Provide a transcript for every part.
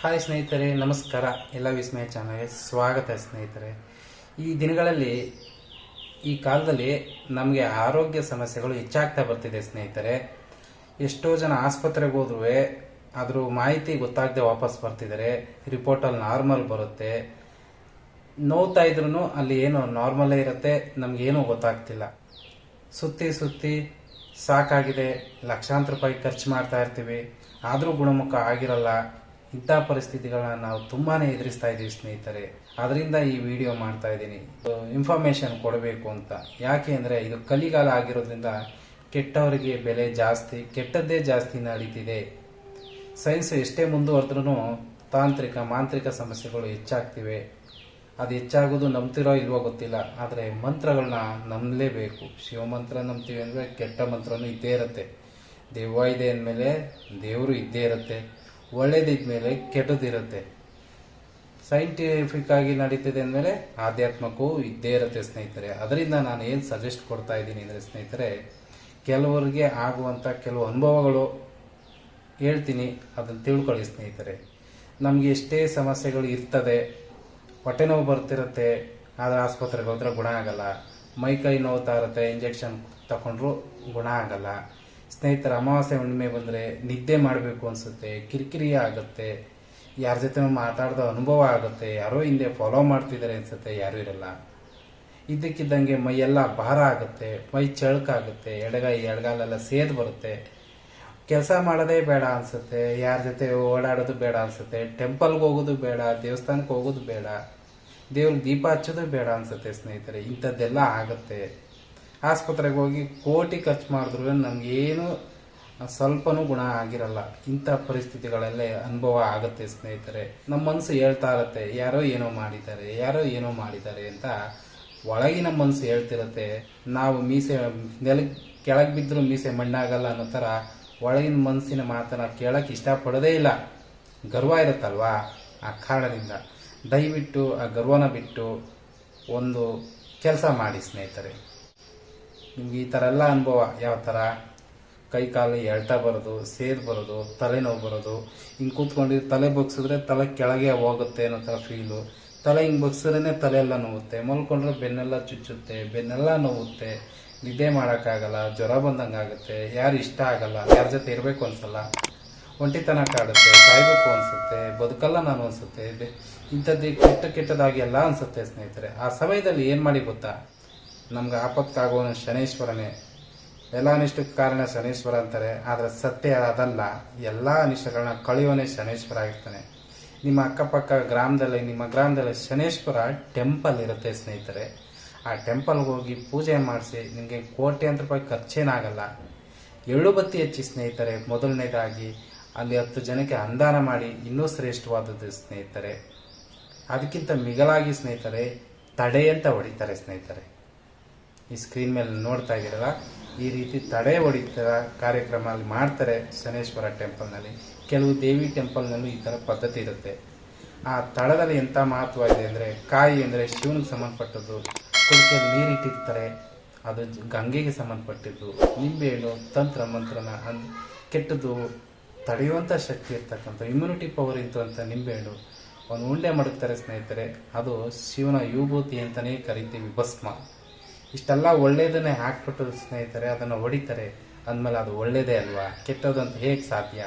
Hi ಸ್ನೇಹಿತರೆ, ನಮಸ್ಕಾರ. ಎಲ್ಲ ವಿಸ್ಮಯ ಚಾನಲ್ಗೆ ಸ್ವಾಗತ ಸ್ನೇಹಿತರೆ. ಈ ದಿನಗಳಲ್ಲಿ ಈ ಕಾಲದಲ್ಲಿ ನಮಗೆ ಆರೋಗ್ಯ ಸಮಸ್ಯೆಗಳು ಹೆಚ್ಚಾಗ್ತಾ ಬರ್ತಿದೆ ಸ್ನೇಹಿತರೆ. ಎಷ್ಟೋ ಜನ ಆಸ್ಪತ್ರೆಗೆ ಹೋದ್ರೂ ಅದ್ರ ಮಾಹಿತಿ ಗೊತ್ತಾಗದೆ ವಾಪಸ್ ಬರ್ತಿದ್ದಾರೆ. ರಿಪೋರ್ಟಲ್ಲಿ ನಾರ್ಮಲ್ ಬರುತ್ತೆ. ನೋವ್ತಾ ಇದ್ರೂ ಅಲ್ಲಿ ಏನು ನಾರ್ಮಲ್ಲೇ ಇರುತ್ತೆ, ನಮಗೇನೂ ಗೊತ್ತಾಗ್ತಿಲ್ಲ. ಸುತ್ತಿ ಸುತ್ತಿ ಸಾಕಾಗಿದೆ. ಲಕ್ಷಾಂತರ ರೂಪಾಯಿ ಖರ್ಚು ಮಾಡ್ತಾ ಇರ್ತೀವಿ. ಆದರೂ ಗುಣಮುಖ ಆಗಿರಲ್ಲ. ಇಂಥ ಪರಿಸ್ಥಿತಿಗಳನ್ನ ನಾವು ತುಂಬಾ ಎದುರಿಸ್ತಾ ಇದ್ದೀವಿ ಸ್ನೇಹಿತರೆ. ಅದರಿಂದ ಈ ವಿಡಿಯೋ ಮಾಡ್ತಾ ಇದ್ದೀನಿ ಇನ್ಫಾರ್ಮೇಶನ್ ಕೊಡಬೇಕು ಅಂತ. ಯಾಕೆ ಅಂದರೆ ಇದು ಕಲಿಗಾಲ ಆಗಿರೋದ್ರಿಂದ ಕೆಟ್ಟವರಿಗೆ ಬೆಲೆ ಜಾಸ್ತಿ, ಕೆಟ್ಟದ್ದೇ ಜಾಸ್ತಿ ನಡೀತಿದೆ. ಸೈನ್ಸ್ ಎಷ್ಟೇ ಮುಂದುವರೆದ್ರೂ ತಾಂತ್ರಿಕ, ಮಾಂತ್ರಿಕ ಸಮಸ್ಯೆಗಳು ಹೆಚ್ಚಾಗ್ತಿವೆ. ಅದು ಹೆಚ್ಚಾಗೋದು ನಂಬ್ತಿರೋ ಇಲ್ವೋ ಗೊತ್ತಿಲ್ಲ. ಆದರೆ ಮಂತ್ರಗಳನ್ನ ನಂಬಲೇಬೇಕು. ಶಿವಮಂತ್ರ ನಂಬ್ತೀವಿ ಅಂದರೆ ಕೆಟ್ಟ ಮಂತ್ರನೂ ಇದ್ದೇ ಇರುತ್ತೆ. ದೆವ್ವ ಇದೆ ಅಂದಮೇಲೆ ದೇವರು ಇದ್ದೇ ಇರುತ್ತೆ. ಒಳ್ಳೇದಿದ್ಮೇಲೆ ಕೆಟ್ಟದಿರುತ್ತೆ. ಸೈಂಟಿಫಿಕ್ ಆಗಿ ನಡೀತದೆ ಅಂದಮೇಲೆ ಆಧ್ಯಾತ್ಮಕ್ಕೂ ಇದ್ದೇ ಇರುತ್ತೆ ಸ್ನೇಹಿತರೆ. ಅದರಿಂದ ನಾನು ಏನು ಸಜೆಸ್ಟ್ ಕೊಡ್ತಾ ಇದ್ದೀನಿ ಅಂದರೆ ಸ್ನೇಹಿತರೆ, ಕೆಲವರಿಗೆ ಆಗುವಂಥ ಕೆಲವು ಅನುಭವಗಳು ಹೇಳ್ತೀನಿ, ಅದನ್ನು ತಿಳ್ಕೊಳ್ಳಿ ಸ್ನೇಹಿತರೆ. ನಮಗೆ ಎಷ್ಟೇ ಸಮಸ್ಯೆಗಳು ಇರ್ತದೆ ಹೊಟ್ಟೆ ನೋವು ಬರ್ತಿರುತ್ತೆ, ಆದರೆ ಆಸ್ಪತ್ರೆಗೆ ಹೋದ್ರೆ ಗುಣ ಆಗಲ್ಲ. ಮೈ ಕೈ ನೋವ್ತಾ ಇರುತ್ತೆ ಇಂಜೆಕ್ಷನ್ ತಗೊಂಡ್ರು ಗುಣ ಆಗಲ್ಲ. ಸ್ನೇಹಿತರ ಅಮಾವಾಸ್ಯೆ ಹುಣ್ಣಿಮೆ ಬಂದರೆ ನಿದ್ದೆ ಮಾಡಬೇಕು ಅನಿಸುತ್ತೆ, ಕಿರಿಕಿರಿ ಆಗುತ್ತೆ, ಯಾರ ಜೊತೆ ಮಾತಾಡಿದ ಅನುಭವ ಆಗುತ್ತೆ, ಯಾರೋ ಹಿಂದೆ ಫಾಲೋ ಮಾಡ್ತಿದ್ದಾರೆ ಅನ್ಸುತ್ತೆ, ಯಾರೂ ಇರಲ್ಲ. ಇದ್ದಕ್ಕಿದ್ದಂಗೆ ಮೈಯೆಲ್ಲ ಭಾರ ಆಗುತ್ತೆ, ಮೈ ಚಳಕಾಗುತ್ತೆ ಎಡಗೈ, ಎಡಗಾಲೆಲ್ಲ ಸೇದ್ ಬರುತ್ತೆ. ಕೆಲಸ ಮಾಡೋದೇ ಬೇಡ ಅನಿಸುತ್ತೆ, ಯಾರ ಜೊತೆ ಓಡಾಡೋದು ಬೇಡ ಅನ್ಸುತ್ತೆ ಟೆಂಪಲ್ಗೆ ಹೋಗೋದು ಬೇಡ ದೇವಸ್ಥಾನಕ್ಕೆ ಹೋಗೋದು ಬೇಡ, ದೇವ್ರಿಗೆ ದೀಪ ಹಚ್ಚೋದು ಬೇಡ ಅನ್ಸುತ್ತೆ ಸ್ನೇಹಿತರೆ, ಇಂಥದ್ದೆಲ್ಲ ಆಗುತ್ತೆ. ಆಸ್ಪತ್ರೆಗೆ ಹೋಗಿ ಕೋಟಿ ಖರ್ಚು ಮಾಡಿದ್ರು ನಮಗೇನು ಸ್ವಲ್ಪನೂ ಗುಣ ಆಗಿರಲ್ಲ. ಇಂಥ ಪರಿಸ್ಥಿತಿಗಳೆಲ್ಲ ಅನುಭವ ಆಗುತ್ತೆ ಸ್ನೇಹಿತರೆ. ನಮ್ಮ ಮನಸ್ಸು ಹೇಳ್ತಾ ಇರುತ್ತೆ, ಯಾರೋ ಏನೋ ಮಾಡಿದ್ದಾರೆ, ಯಾರೋ ಏನೋ ಮಾಡಿದ್ದಾರೆ ಅಂತ ಒಳಗಿನ ಮನಸ್ಸು ಹೇಳ್ತಿರುತ್ತೆ. ನಾವು ಮೀಸೆ, ನೆಲ ಕೆಳಗೆ ಬಿದ್ದರೂ ಮೀಸೆ ಮಣ್ಣಾಗಲ್ಲ ಅನ್ನೋ ಥರ ಒಳಗಿನ ಮನಸ್ಸಿನ ಮಾತನ್ನು ಕೇಳಕ್ಕೆ ಇಷ್ಟಪಡೋದೇ ಇಲ್ಲ. ಗರ್ವ ಇರುತ್ತಲ್ವಾ? ಆ ಕಾರಣದಿಂದ. ದಯವಿಟ್ಟು ಆ ಗರ್ವನ ಬಿಟ್ಟು ಒಂದು ಕೆಲಸ ಮಾಡಿ ಸ್ನೇಹಿತರೆ. ನಿಮ್ಗೆ ಈ ಥರ ಎಲ್ಲ ಅನುಭವ ಯಾವ ಥರ ಕೈ ಕಾಲು ಎಳ್ತಾ ಬರೋದು, ಸೇದ್ ಬರೋದು, ತಲೆನೋವು ಬರೋದು, ಹಿಂಗೆ ಕೂತ್ಕೊಂಡು ತಲೆ ಬಗ್ಸಿದ್ರೆ ತಲೆ ಕೆಳಗೆ ಹೋಗುತ್ತೆ ಅನ್ನೋ ಥರ ಫೀಲು ತಲೆ ಹಿಂಗೆ ಬಗ್ಸಿದ್ರೆ ತಲೆ ಎಲ್ಲ ನೋವುತ್ತೆ. ಮಲ್ಕೊಂಡ್ರೆ ಬೆನ್ನೆಲ್ಲ ಚುಚ್ಚುತ್ತೆ, ಬೆನ್ನೆಲ್ಲ ನೋವುತ್ತೆ. ನಿದ್ದೆ ಮಾಡೋಕ್ಕಾಗಲ್ಲ, ಜ್ವರ ಬಂದಂಗೆ ಆಗುತ್ತೆ. ಯಾರು ಇಷ್ಟ ಆಗಲ್ಲ, ಯಾರ ಜೊತೆ ಇರಬೇಕು ಅನ್ಸಲ್ಲ. ಒಂಟಿತನ ಕಾಡುತ್ತೆ, ಸಾಯ್ಬೇಕು ಅನ್ಸುತ್ತೆ, ಬದುಕಲ್ಲ ನಾನು ಅನ್ಸುತ್ತೆ. ಇಂಥದ್ದು ಕೆಟ್ಟ ಕೆಟ್ಟದಾಗಿ ಎಲ್ಲ ಅನ್ಸುತ್ತೆ ಸ್ನೇಹಿತರೆ. ಆ ಸಮಯದಲ್ಲಿ ಏನು ಮಾಡಿ ಗೊತ್ತಾ? ನಮ್ಗೆ ಆಪತ್ಕಾಗುವ ಶನೈಶ್ವರನೇ. ಎಲ್ಲ ಅನಿಷ್ಟಕ್ಕೆ ಕಾರಣ ಶನೈಶ್ವರ ಅಂತಾರೆ, ಆದರೆ ಸತ್ಯ ಅದಲ್ಲ ಎಲ್ಲ ಅನಿಷ್ಟಗಳನ್ನ ಕಳೆಯೋನೇ ಶನೇಶ್ವರ ಆಗಿರ್ತಾನೆ. ನಿಮ್ಮ ಅಕ್ಕಪಕ್ಕ ಗ್ರಾಮದಲ್ಲಿ, ನಿಮ್ಮ ಗ್ರಾಮದಲ್ಲಿ ಶನೇಶ್ವರ ಟೆಂಪಲ್ ಇರುತ್ತೆ ಸ್ನೇಹಿತರೆ. ಆ ಟೆಂಪಲ್ಗೆ ಹೋಗಿ ಪೂಜೆ ಮಾಡಿಸಿ, ನಿಮಗೆ ಕೋಟ್ಯಾಂತರ ರೂಪಾಯಿ ಖರ್ಚೇನಾಗಲ್ಲ. ಎಳ್ಳು ಬತ್ತಿ ಹೆಚ್ಚಿ ಸ್ನೇಹಿತರೆ, ಮೊದಲನೇದಾಗಿ ಅಲ್ಲಿ ಹತ್ತು ಜನಕ್ಕೆ ಅಂದಾನ ಮಾಡಿ, ಇನ್ನೂ ಶ್ರೇಷ್ಠವಾದದ್ದು ಸ್ನೇಹಿತರೆ. ಅದಕ್ಕಿಂತ ಮಿಗಲಾಗಿ ಸ್ನೇಹಿತರೆ, ತಡೆ ಅಂತ ಹೊಡಿತಾರೆ ಸ್ನೇಹಿತರೆ. ಈ ಸ್ಕ್ರೀನ್ ಮೇಲೆ ನೋಡ್ತಾ ಇದ್ದೀರಲ್ಲ ಈ ರೀತಿ ತಡೆ ಹೊಡಿತರ ಕಾರ್ಯಕ್ರಮ ಅಲ್ಲಿ ಮಾಡ್ತಾರೆ ಶನೇಶ್ವರ ಟೆಂಪಲ್ನಲ್ಲಿ ಕೆಲವು ದೇವಿ ಟೆಂಪಲ್ನಲ್ಲೂ ಈ ಥರ ಪದ್ಧತಿ ಇರುತ್ತೆ. ಆ ತಳದಲ್ಲಿ ಎಂಥ ಮಹತ್ವ ಇದೆ ಅಂದರೆ, ಕಾಯಿ ಅಂದರೆ ಶಿವನಿಗೆ ಸಂಬಂಧಪಟ್ಟದ್ದು, ಕುಡಿಕೆಯಲ್ಲಿ ನೀರಿಟ್ಟಿರ್ತಾರೆ ಅದು ಗಂಗೆಗೆ ಸಂಬಂಧಪಟ್ಟಿದ್ದು, ನಿಂಬೆಹಣ್ಣು, ತಂತ್ರ ಮಂತ್ರನ ಅನ್, ಕೆಟ್ಟದ್ದು ತಡೆಯುವಂಥ ಶಕ್ತಿ ಇರ್ತಕ್ಕಂಥ ಇಮ್ಯುನಿಟಿ ಪವರ್ ಇರುವಂಥ ನಿಂಬೆಹಣ್ಣು. ಅವನು ಉಂಡೆ ಮಾಡುತ್ತಾರೆ ಸ್ನೇಹಿತರೆ, ಅದು ಶಿವನ ಯುಭೂತಿ ಅಂತಲೇ ಕರಿತೀವಿ, ಭಸ್ಮ. ಇಷ್ಟೆಲ್ಲ ಒಳ್ಳೆಯದನ್ನೇ ಹಾಕ್ಬಿಟ್ಟು ಸ್ನೇಹಿತರೆ, ಅದನ್ನು ಹೊಡಿತಾರೆ. ಅಂದಮೇಲೆ ಅದು ಒಳ್ಳೆಯದೇ ಅಲ್ವಾ? ಕೆಟ್ಟದಂತ ಹೇಗೆ ಸಾಧ್ಯ?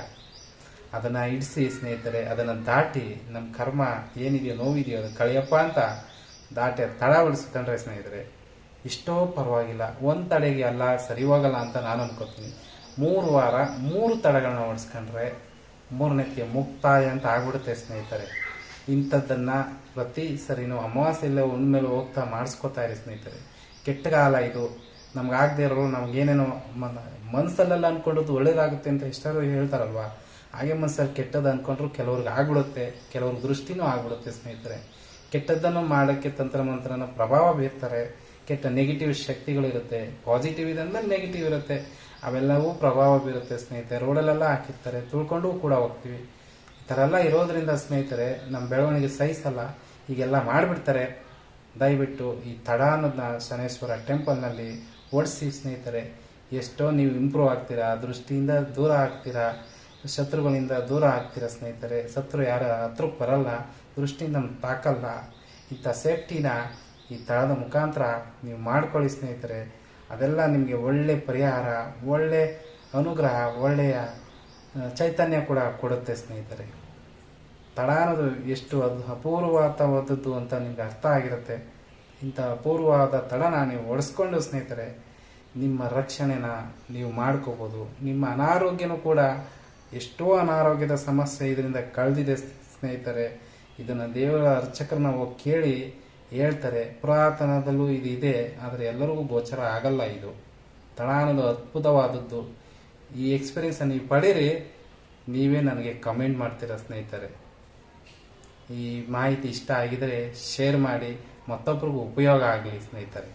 ಅದನ್ನು ಇಡಿಸಿ ಸ್ನೇಹಿತರೆ, ಅದನ್ನು ದಾಟಿ ನಮ್ಮ ಕರ್ಮ ಏನಿದೆಯೋ, ನೋವಿದೆಯೋ ಅದು ಕಳಿಯಪ್ಪ ಅಂತ ದಾಟಿ ಅದು ತಡ ಹೊಡಿಸ್ಕೊಂಡ್ರೆ ಸ್ನೇಹಿತರೆ ಇಷ್ಟೋ ಪರವಾಗಿಲ್ಲ. ಒಂದು ತಡೆಗೆ ಅಲ್ಲ ಸರಿ ಹೋಗಲ್ಲ ಅಂತ ನಾನು ಅನ್ಕೋತೀನಿ. ಮೂರು ವಾರ, ಮೂರು ತಡೆಗಳನ್ನ ಓಡಿಸ್ಕೊಂಡ್ರೆ ಮೂರನೇಕ್ಕೆ ಮುಕ್ತಾಯ ಅಂತ ಆಗ್ಬಿಡುತ್ತೆ ಸ್ನೇಹಿತರೆ. ಇಂಥದ್ದನ್ನು ಪ್ರತಿ ಸರಿನೂ ಅಮಾವಾಸ್ಯೆಲ್ಲ ಒಂದ್ಮೇಲೆ ಹೋಗ್ತಾ ಮಾಡಿಸ್ಕೋತಾ ಇರಿ ಸ್ನೇಹಿತರೆ. ಕೆಟ್ಟಗಾಲ ಇದು ನಮ್ಗೆ ಆಗದೆ ಇರೋರು, ನಮ್ಗೇನೇನೋ ಮನಸ್ಸಲ್ಲೆಲ್ಲ ಅನ್ಕೊಂಡದ್ದು ಒಳ್ಳೇದಾಗುತ್ತೆ ಅಂತ ಎಷ್ಟಾದ್ರೂ ಹೇಳ್ತಾರಲ್ವಾ? ಹಾಗೆ ಮನಸ್ಸಲ್ಲಿ ಕೆಟ್ಟದ್ದು ಅನ್ಕೊಂಡ್ರು ಕೆಲವ್ರಿಗೆ ಆಗ್ಬಿಡುತ್ತೆ, ಕೆಲವ್ರ ದೃಷ್ಟಿನೂ ಆಗ್ಬಿಡುತ್ತೆ ಸ್ನೇಹಿತರೆ. ಕೆಟ್ಟದ್ದನ್ನು ಮಾಡೋಕ್ಕೆ ತಂತ್ರಮಂತ್ರನ ಪ್ರಭಾವ ಬೀರ್ತಾರೆ. ಕೆಟ್ಟ ನೆಗೆಟಿವ್ ಶಕ್ತಿಗಳಿರುತ್ತೆ ಪಾಸಿಟಿವ್ ಇದೆ ಅಂದ್ರೆ ನೆಗೆಟಿವ್ ಇರುತ್ತೆ. ಅವೆಲ್ಲವೂ ಪ್ರಭಾವ ಬೀರುತ್ತೆ ಸ್ನೇಹಿತರೆ. ರೋಡಲ್ಲೆಲ್ಲ ಹಾಕಿರ್ತಾರೆ. ತುಳ್ಕೊಂಡು ಕೂಡ ಹೋಗ್ತೀವಿ. ಈ ಥರ ಎಲ್ಲ ಇರೋದ್ರಿಂದ ಸ್ನೇಹಿತರೆ ನಮ್ಮ ಬೆಳವಣಿಗೆ ಸಹಿಸಲ್ಲ. ಈಗೆಲ್ಲ ಮಾಡಿಬಿಡ್ತಾರೆ. ದಯವಿಟ್ಟು ಈ ತಡ ಅನ್ನೋದನ್ನ ಶನೇಶ್ವರ ಟೆಂಪಲ್ನಲ್ಲಿ ಓಡಿಸಿ ಸ್ನೇಹಿತರೆ, ಎಷ್ಟೋ ನೀವು ಇಂಪ್ರೂವ್ ಆಗ್ತೀರಾ, ದೃಷ್ಟಿಯಿಂದ ದೂರ ಆಗ್ತೀರಾ, ಶತ್ರುಗಳಿಂದ ದೂರ ಆಗ್ತೀರ ಸ್ನೇಹಿತರೆ, ಶತ್ರು ಯಾರ ಹತ್ರಕ್ಕೆ ಬರಲ್ಲ, ದೃಷ್ಟಿಯಿಂದ ನಮ್ಗೆ ತಾಕಲ್ಲ, ಇಂಥ ಸೇಫ್ಟಿನ ಈ ತಳದ ಮುಖಾಂತರ ನೀವು ಮಾಡ್ಕೊಳ್ಳಿ ಸ್ನೇಹಿತರೆ. ಅದೆಲ್ಲ ನಿಮಗೆ ಒಳ್ಳೆ ಪರಿಹಾರ, ಒಳ್ಳೆ ಅನುಗ್ರಹ, ಒಳ್ಳೆಯ ಚೈತನ್ಯ ಕೂಡ ಕೊಡುತ್ತೆ ಸ್ನೇಹಿತರೆ. ತಳ ಅನ್ನೋದು ಎಷ್ಟು ಅದು ಅಪೂರ್ವವಾದದ್ದು ಅಂತ ನಿಮ್ಗೆ ಅರ್ಥ ಆಗಿರುತ್ತೆ. ಇಂಥ ಅಪೂರ್ವವಾದ ತಡನ ನೀವು ಒಡಿಸ್ಕೊಂಡು ಸ್ನೇಹಿತರೆ, ನಿಮ್ಮ ರಕ್ಷಣೆನ ನೀವು ಮಾಡ್ಕೋಬೋದು. ನಿಮ್ಮ ಅನಾರೋಗ್ಯನೂ ಕೂಡ ಎಷ್ಟೋ ಅನಾರೋಗ್ಯದ ಸಮಸ್ಯೆ ಇದರಿಂದ ಕಳೆದಿದೆ ಸ್ನೇಹಿತರೆ. ಇದನ್ನು ದೇವರ ಅರ್ಚಕರನ್ನ ಹೋಗಿ ಕೇಳಿ ಹೇಳ್ತಾರೆ. ಪುರಾತನದಲ್ಲೂ ಇದು ಇದೆ ಆದರೆ ಎಲ್ಲರಿಗೂ ಗೋಚರ ಆಗಲ್ಲ ಇದು. ತಡಾನದು ಅದ್ಭುತವಾದದ್ದು. ಈ ಎಕ್ಸ್ಪೀರಿಯೆನ್ಸನ್ನು ನೀವು ಪಡೀರಿ, ನೀವೇ ನನಗೆ ಕಮೆಂಟ್ ಮಾಡ್ತೀರಾ ಸ್ನೇಹಿತರೆ. ಈ ಮಾಹಿತಿ ಇಷ್ಟ ಆಗಿದರೆ ಶೇರ್ ಮಾಡಿ ಮತ್ತೊಬ್ಬರಿಗೂ ಉಪಯೋಗ ಆಗಲಿ ಸ್ನೇಹಿತರೆ.